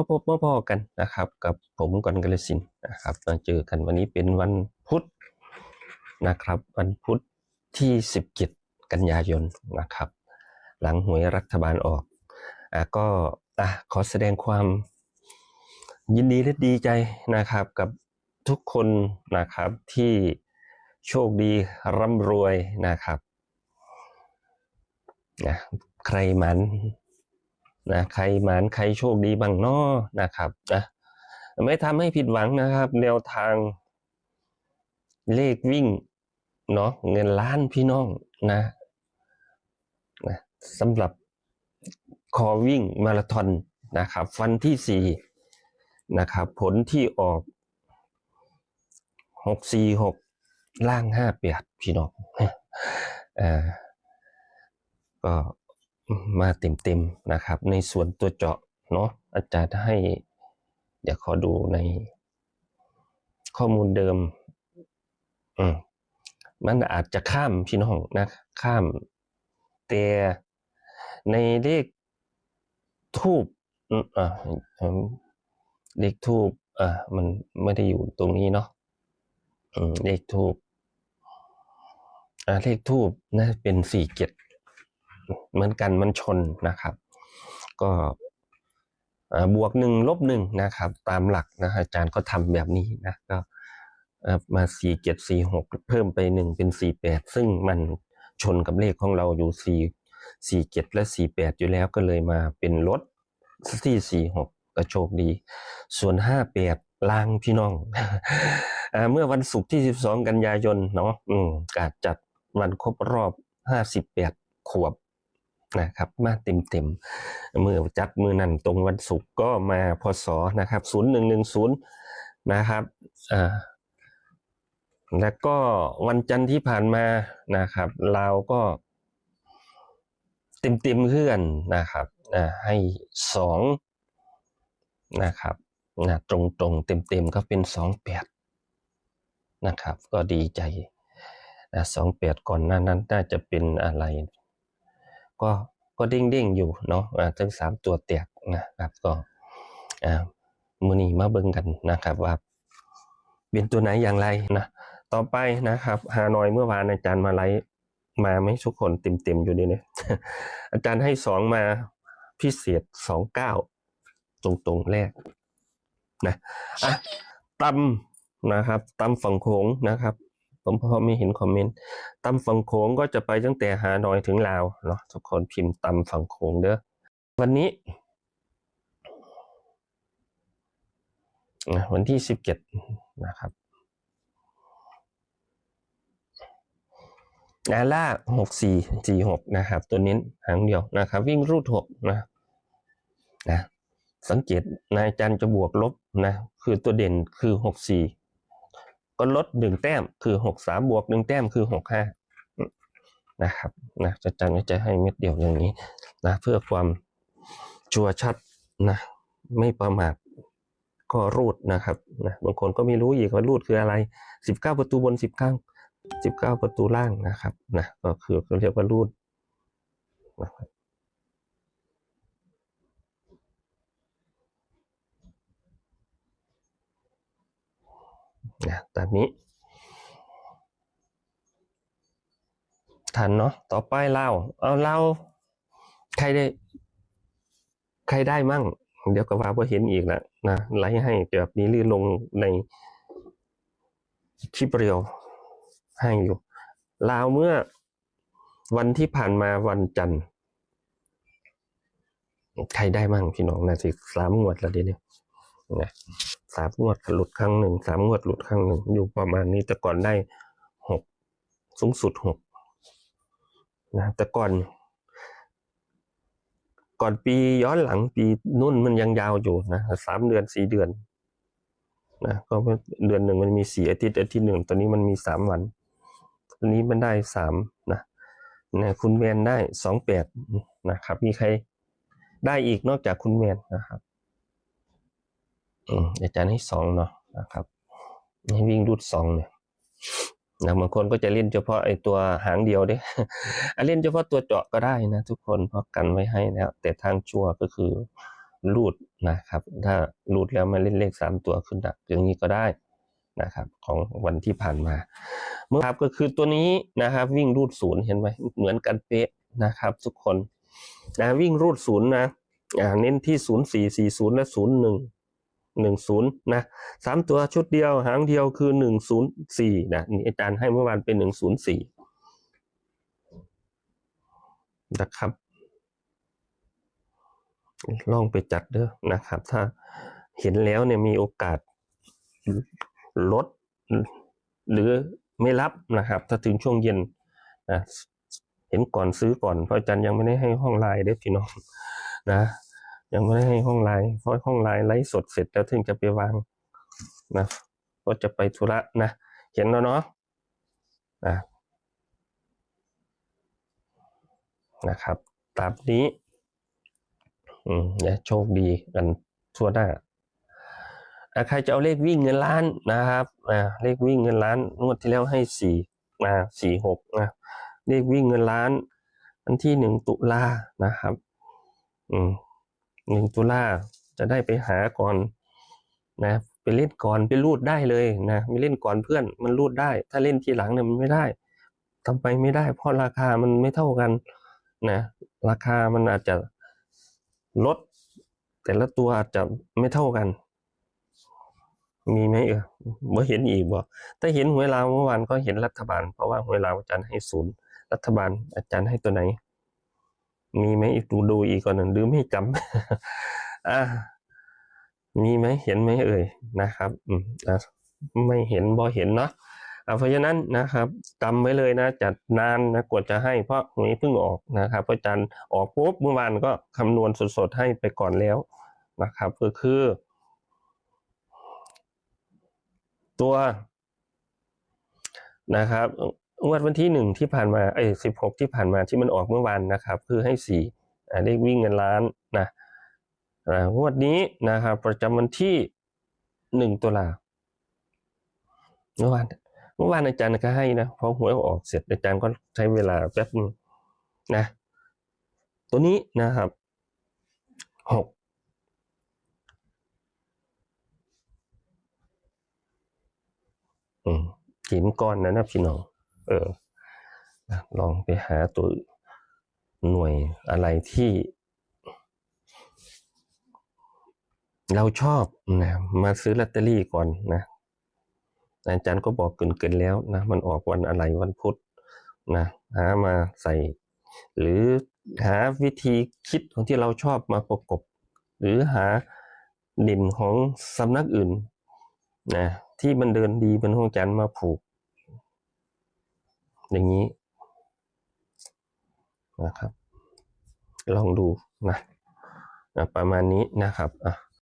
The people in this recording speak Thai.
มาพบมาพอกันนะครับ กับผมก่อนกระสินนะครับมาเจอกันวันนี้เป็นวันพุธนะครับ วันพุธที่17กันยายนนะครับ หลังหวยรัฐบาลออกอะก็อะขอแสดงความยินดีและดีใจนะครับกับทุกคนนะครับที่โชคดีร่ำรวยนะครับนะใครมัน นะใครหมันใครโชคดีบ้างน้อนะครับนะไม่ทำให้ผิดหวังนะครับ แนวทางเลขวิ่งเนาะเงินล้านพี่น้องนะนะสำหรับคอวิ่งมาราธอนนะครับฟันที่สี่นะครับผลที่ออกหกสี่หกล่างห้าแปดพี่น้องอ่อก็ มาเต็มๆนะครับ ในส่วนตัวเจาะเนาะอาจารย์ให้ เดี๋ยวขอดูใน ข้อมูลเดิมอืมมันอาจจะข้ามพี่น้องนะ ข้าม แต่ในเลขทูบอ่าเลขทูบอ่ามันไม่ได้อยู่ตรงนี้เนาะเลขทูบอ่าเลขทูบน่าจะเป็นสี่เจ็ด เหมือนกันมันชนนะครับ ก็บวกหนึ่งลบหนึ่งนะครับ ตามหลักนะอาจารย์ก็ทำแบบนี้นะก็มาสี่เจ็ดสี่หกเพิ่มไปหนึ่งเป็นสี่แปดซึ่งมันชนกับเลขของเราอยู่สี่สี่เจ็ดและสี่แปดอยู่แล้วก็เลยมาเป็นลดที่สี่หกก็โชคดี ส่วนห้าแปดลางพี่น้องอเมื่อวันศุกร์ที่สิบสองกันยายนเนาะการจัดวันครบรอบห้าสิบแปดขวบ นะครับมาเต็มเต็มๆมือจัดมือนั่นตรงวันศุกร์ก็มาพศนะครับศูนย์หนึ่งหนึ่งศูนย์นะครับอ่าแล้วก็วันจันทร์ที่ผ่านมานะครับ เราก็เต็มเต็มเพื่อนนะครับอ่าให้สองนะครับนะตรงตรงเต็มเต็มก็เป็นสองแปดนะครับ ก็ดีใจนะสองแปดก่อนหน้านั้นน่าจะเป็นอะไร ก็ก็เด้งเด้งๆอยู่เนาะทั้งสามตัวแตกนะครับก็มือนีมาเบิ่งกันนะครับว่าเป็นตัวไหนอย่างไรนะต่อไปนะครับฮานอยเมื่อวานอาจารย์มาไลมาไหมทุกคนเต็มๆอยู่ดีเนี่ยอาจารย์ให้สองมาพิเศษสองเก้าตรงตรงๆแรกนะอะตำนะครับตำฝั่งโขงนะครับ ผมพอไม่เห็นคอมเมนต์ตำฝั่งโขงก็จะไปตั้งแต่ฮาหน่อยถึงลาวเนาะทุกคนพิมพ์ตำฝั่งโขงเด้อวันนี้ วันที่สิบเจ็ดนะครับนาล่าหกสี่สี่หกนะครับ ตัวนี้หางเดียวนะครับ วิ่งรูดหกนะนะสังเกตนายจันจะบวกลบนะคือตัวเด่นคือหกสี่ ก็ลดหนึ่งแต้มคือหกสามบวกหนึ่งแต้มคือหกห้านะครับนะจะจันก็จะให้เม็ดเดียวอย่างนี้นะเพื่อความชัวชัดนะไม่ประมาทก็รูดนะครับนะบางคนก็ไม่รู้อีกว่ารูดคืออะไรสิบเก้าประตูบนสิบเก้าสิบเก้าประตูล่างนะครับนะก็คือเขาเรียกว่ารูดนะครับ นะตามนี้ทันเนาะต่อไปเล่าเอาเล่าใครได้ ใครได้มั่ง เดี๋ยวก็ว่าว่าเห็นอีกแล้วนะไลฟ์ให้แบบนี้ลื่นลงในคลิปเรียวให้อยู่ลาวเมื่อวันที่ผ่านมาวันจันทร์ ใครได้มั่งพี่น้องนะสิสามงวดแล้วเดี๋ยวนี้ นะสามงวดหลุดครั้งหนึ่งสามงวดหลุดครั้งหนึ่งอยู่ประมาณนี้แต่ก่อนได้หกสูงสุดหกนะแต่ก่อน ก่อนปีย้อนหลังปีนุ่นมันยังยาวอยู่นะสามเดือนสี่เดือนนะก็เดือนหนึ่งมันมีสี่อาทิตย์อาทิตย์หนึ่งตอนนี้มันมีสามวันตอนนี้มันได้สามนะนะคุณแมนได้สองแปดนะครับ มีใครได้อีกนอกจากคุณแมนนะครับ อาจารย์ให้สองเนาะนะครับให้วิ่งรูดสองเนี่ยนะบางคนก็จะเล่นเฉพาะไอ้ตัวหางเดียวเด้อเล่นเฉพาะตัวเจาะก็ได้นะทุกคนเพราะกันไว้ให้แล้ว แต่ทางชั่วก็คือรูดนะครับ ถ้ารูดแล้วมาเล่นเลขสามตัวขึ้นดักอย่างนี้ก็ได้นะครับ ของวันที่ผ่านมา เมื่อครับก็คือตัวนี้นะครับ วิ่งรูดศูนย์เห็นไหมเหมือนกันเป๊ะนะครับ ทุกคนนะวิ่งรูดศูนย์นะเน้นที่ศูนย์สี่สี่ศูนย์และศูนย์หนึ่ง หนึ่งศูนย์นะสามตัวชุดเดียวหางเดียวคือหนึ่งศูนย์สี่นะนี่อาจารย์ให้เมื่อวานเป็นหนึ่งศูนย์สี่นะครับลองไปจัดเด้อนะครับ ถ้าเห็นแล้วเนี่ยมีโอกาสลดหรือไม่รับนะครับ ถ้าถึงช่วงเย็นนะเห็นก่อนซื้อก่อนเพราะอาจารย์ยังไม่ได้ให้ห้องไลน์เด้อพี่น้องนะ ยังไม่ได้ให้ห้องไลน์เพราะห้องไลน์ไลฟ์สดเสร็จแล้วถึงจะไปวางนะก็จะไปธุระนะ เห็นแล้วเนาะนะนะครับ ตามนี้ อืมอย่าโชคดีกันทั่วหน้าใครจะเอาเลขวิ่งเงินล้านนะครับอ่าเลขวิ่งเงินล้านงวดที่แล้วให้สี่มาสี่หกนะเลขวิ่งเงินล้านวันที่หนึ่งตุลานะครับ อืม หนึ่งตุลาจะได้ไปหาก่อนนะไปเล่นก่อนไปรูดได้เลยนะไม่เล่นก่อนเพื่อนมันรูดได้ ถ้าเล่นทีหลังเนี่ยมันไม่ได้ทำไปไม่ได้ เพราะราคามันไม่เท่ากันนะราคามันอาจจะลด แต่ละตัวอาจจะไม่เท่ากัน มีไหมเออบ่เห็นอีกบ่ถ้าเห็นหวยลาวเมื่อวานก็เห็นรัฐบาล เพราะว่าหวยลาวอาจารย์ให้ศูนย์รัฐบาลอาจารย์ให้ตัวไหน มีไหมอีกดูดูอีกก่อนหนึ่งหรือไม่จำอ่ามีไหมเห็นไหมเอ่ยนะครับ อืมนะไม่เห็นบ่เห็นเนาะอ่าเพราะฉะนั้นนะครับจำไว้เลยนะจัดนานนะกว่าจะให้เพราะหวยเพิ่งออกนะครับอาจารย์ออกปุ๊บเมื่อวานก็คำนวณสดๆให้ไปก่อนแล้วนะครับก็คือ ตัวนะครับ งวดวันที่หนึ่งที่ผ่านมาเอ้สิบหกที่ผ่านมาที่มันออกเมื่อวานนะครับ คือให้สี่อ่าได้วิ่งเงินล้านนะงวดนี้นะครับประจำวันที่หนึ่งตุลาเมื่อวานเมื่อวานอาจารย์ก็ให้นะพอหวยออกเสร็จอาจารย์ก็ใช้เวลาแป๊บนึงนะ ตัวนี้นะครับหกอืมหินก้อนนั้นนะพี่น้อง เออลองไปหาตัวหน่วยอะไรที่ เราชอบนะมาซื้อลอตเตอรี่ก่อนนะอาจารย์ก็บอกเกินๆแล้วนะ มันออกวันอะไรวันพุธนะหามาใส่ หรือหาวิธีคิดของที่เราชอบมาประกบ หรือหาเด่นของสำนักอื่นนะที่มันเดินดีเป็นห้องจันทร์มาผูก อย่างนี้นะครับ ลองดูนะประมาณนี้นะครับอะ